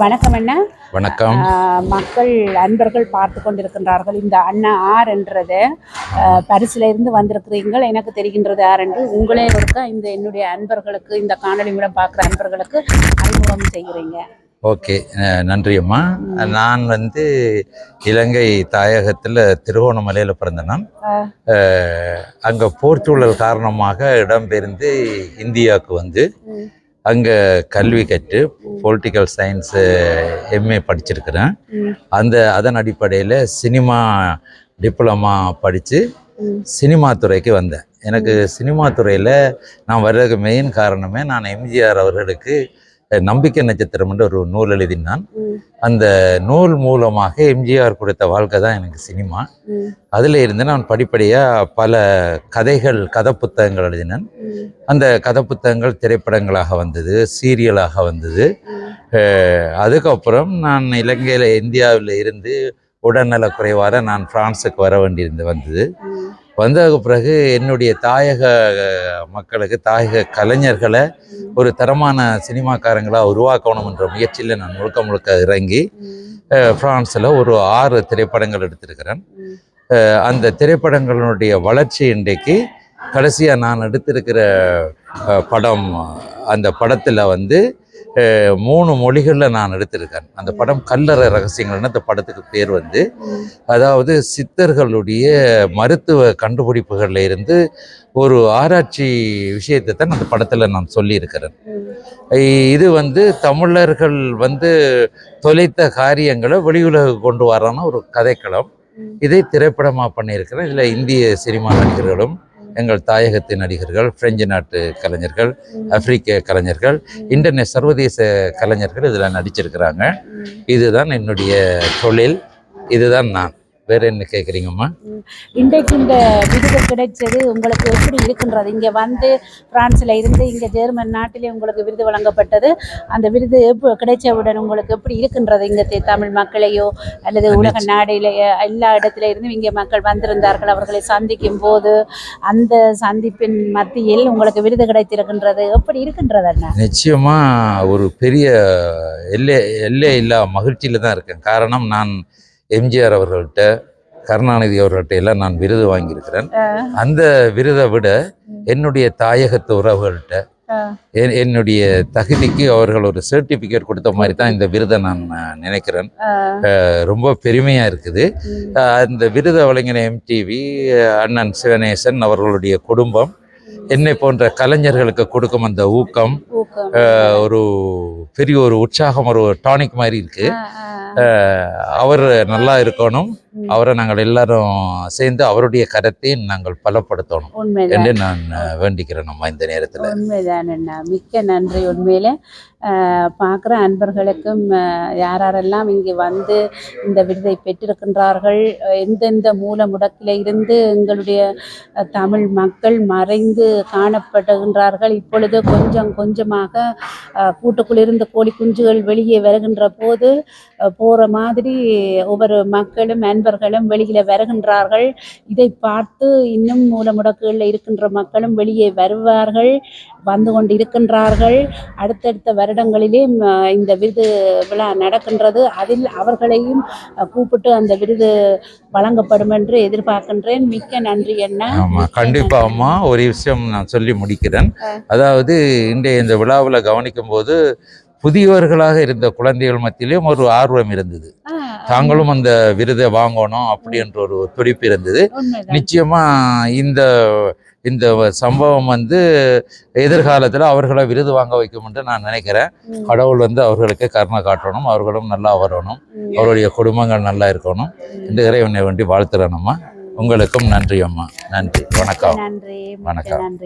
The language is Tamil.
வணக்கம் அண்ணா. வணக்கம். மக்கள் அன்பர்கள் பார்த்து கொண்டிருக்கின்றார்கள். இந்த அண்ணா ஆர் என்றது பரிசுல இருந்து வந்திருக்கிறீர்கள். எனக்கு தெரிகின்றது யார் என்று. உங்களே ஒருக்க இந்த என்னுடைய அன்பர்களுக்கு இந்த காணொளி மூலம் பார்க்குற அன்பர்களுக்கு அறிமுகம் செய்கிறீங்க. ஓகே. நன்றி அம்மா. நான் வந்து இலங்கை தாயகத்தில் திருகோணமலையில் பிறந்த நான். அஹ், அங்கே போர்ச்சூழல் காரணமாக இடம்பெயர்ந்து இந்தியாவுக்கு வந்து அங்கே கல்வி கற்று பொலிட்டிக்கல் சயின்ஸு எம்ஏ படிச்சிருக்கிறேன். அந்த அதன் அடிப்படையில் சினிமா டிப்ளமா படித்து சினிமா துறைக்கு வந்தேன். எனக்கு சினிமா துறையில் நான் வர்றதுக்கு மெயின் காரணமே நான் எம்ஜிஆர் அவர்களுக்கு நம்பிக்கை நட்சத்திரம் என்ற ஒரு நூல் எழுதினான் அந்த நூல் மூலமாக எம்ஜிஆர் கொடுத்த வாழ்க்கை தான் எனக்கு சினிமா. அதில் இருந்து நான் படிப்படியாக பல கதைகள் கதை புத்தகங்கள் எழுதினேன். அந்த கதை புத்தகங்கள் திரைப்படங்களாக வந்தது சீரியலாக வந்தது. அதுக்கப்புறம் நான் இலங்கையில் இந்தியாவில் இருந்து உடல்நலக் குறைவாக நான் பிரான்ஸுக்கு வர வேண்டியிருந்து வந்தது. வந்ததுக்கு பிறகு என்னுடைய தாயக மக்களுக்கு தாயக கலைஞர்களை ஒரு தரமான சினிமாக்காரங்களாக உருவாக்கணும்ன்ற முயற்சியில் நான் முழுக்க முழுக்க இறங்கி ஃப்ரான்ஸில் ஒரு ஆறு திரைப்படங்கள் எடுத்திருக்கிறேன். அந்த திரைப்படங்களுடைய வளர்ச்சி இன்றைக்கு கடைசியாக நான் எடுத்திருக்கிற படம் அந்த படத்தில் வந்து மூணு மொழிகளில் நான் எடுத்திருக்கேன். அந்த படம் கல்லறை ரகசியங்கள்னு அந்த படத்துக்கு பேர் வந்து. அதாவது சித்தர்களுடைய மருத்துவ கண்டுபிடிப்புகளில் இருந்து ஒரு ஆராய்ச்சி விஷயத்தை தான் அந்த படத்தில் நான் சொல்லியிருக்கிறேன். இது வந்து தமிழர்கள் வந்து தொலைத்த காரியங்களை வெளியுலகு கொண்டு வரான ஒரு கதைக்களம். இதை திரைப்படமாக பண்ணியிருக்கிறேன். இதில் இந்திய சினிமா நடிகர்களும் எங்கள் தாயகத்து நடிகர்கள் பிரெஞ்சு நாட்டு கலைஞர்கள் ஆப்பிரிக்க கலைஞர்கள் இன்டர்நெட் சர்வதேச கலைஞர்கள் இதில் நடிச்சிருக்கிறாங்க. இதுதான் என்னுடைய தொழில். இதுதான் நான். வேற என்ன கேட்குறீங்கம்மா இன்றைக்கு இந்த விருது கிடைச்சது உங்களுக்கு எப்படி இருக்கின்றது? இங்கே வந்து பிரான்ஸில் இருந்து இங்கே ஜெர்மன் நாட்டிலே உங்களுக்கு விருது வழங்கப்பட்டது. அந்த விருது கிடைச்சவுடன் உங்களுக்கு எப்படி இருக்கின்றது? இங்கே தமிழ் மக்களையோ அல்லது உலக நாடிலேயோ எல்லா இடத்துல இருந்தும் இங்கே மக்கள் வந்திருந்தார்கள். அவர்களை சந்திக்கும் போது அந்த சந்திப்பின் மத்தியில் உங்களுக்கு விருது கிடைத்திருக்கின்றது. எப்படி இருக்கின்றது அண்ணா நிச்சயமா ஒரு பெரிய எல்லை எல்லை இல்லா மகிழ்ச்சியில் தான் இருக்கேன். காரணம் நான் எம்ஜிஆர் அவர்கள்ட்ட கருணாநிதி அவர்கள்ட்ட எல்லாம் நான் விருது வாங்கியிருக்கிறேன். அந்த விருதை விட என்னுடைய தாயகத்து உறவுகள்கிட்ட என்னுடைய தகுதிக்கு அவர்கள் ஒரு சர்டிஃபிகேட் கொடுத்த மாதிரி தான் இந்த விருதை நான் நினைக்கிறேன். ரொம்ப பெருமையாக இருக்குது. அந்த விருதை வழங்கின எம்டிவி அண்ணன் சிவனேசன் அவர்களுடைய குடும்பம் என்னை போன்ற கலைஞர்களுக்கு கொடுக்கும் அந்த ஊக்கம் ஒரு பெரிய ஒரு உற்சாகம் ஒரு டானிக் மாதிரி இருக்கு. அவர் நல்லா இருக்கணும். அவரை நாங்கள் எல்லாரும் சேர்ந்து அவருடைய கரத்தை நாங்கள் பலப்படுத்தணும் என்று நான் வேண்டிக்கிறேன் நம்ம இந்த நேரத்தில். உண்மைதான் அண்ணா. மிக்க நன்றி உண்மையிலே. பார்க்குற அன்பர்களுக்கும் யார் யாரெல்லாம் இங்கே வந்து இந்த விருதை பெற்றிருக்கின்றார்கள் எந்தெந்த மூல முடக்கில் இருந்து எங்களுடைய தமிழ் மக்கள் மறைந்து காணப்படுகின்றார்கள் இப்பொழுது கொஞ்சம் கொஞ்சமாக கூட்டுக்குள்ளிருந்து கோழி குஞ்சுகள் வெளியே வருகின்ற போது போகிற மாதிரி ஒவ்வொரு மக்களும் அன்பர்களும் வெளியில் வருகின்றார்கள். இதை பார்த்து இன்னும் மூல முடக்குகளில் இருக்கின்ற மக்களும் வெளியே வருவார்கள் வந்து கொண்டு இருக்கின்றார்கள் அடுத்தடுத்த வருடங்களிலே இந்த விருது விழா நடக்கின்றது. அதில் அவர்களையும் கூப்பிட்டு அந்த விருது வழங்கப்படும் என்று எதிர்பார்க்கின்றேன். மிக்க நன்றி அண்ணா. ஆமா மிக்க கண்டிப்பா நன்றி. அம்மா. ஒரு விஷயம் நான் சொல்லி முடிக்கிறேன். அதாவது இன்றைய இந்த விழாவில் கவனிக்கும் போது புதியவர்களாக இருந்த குழந்தைகள் மத்தியிலும் ஒரு ஆர்வம் இருந்தது. தாங்களும் அந்த விருதை வாங்கணும் அப்படின்ற ஒரு துடிப்பு இருந்தது. உண்மைதான். நிச்சயமா இந்த இந்த சம்பவம் வந்து எதிர்காலத்தில் அவர்களை விருது வாங்க வைக்கும் என்று நான் நினைக்கிறேன். கடவுள் வந்து அவர்களுக்கு கருணை காட்டணும் அவர்களும் நல்லா வரணும். அவருடைய குடும்பங்கள் நல்லா இருக்கணும். என்று இறைவனை வேண்டி வாழ்த்துறேன் அம்மா. உங்களுக்கும் நன்றி அம்மா. நன்றி. வணக்கம். வணக்கம்.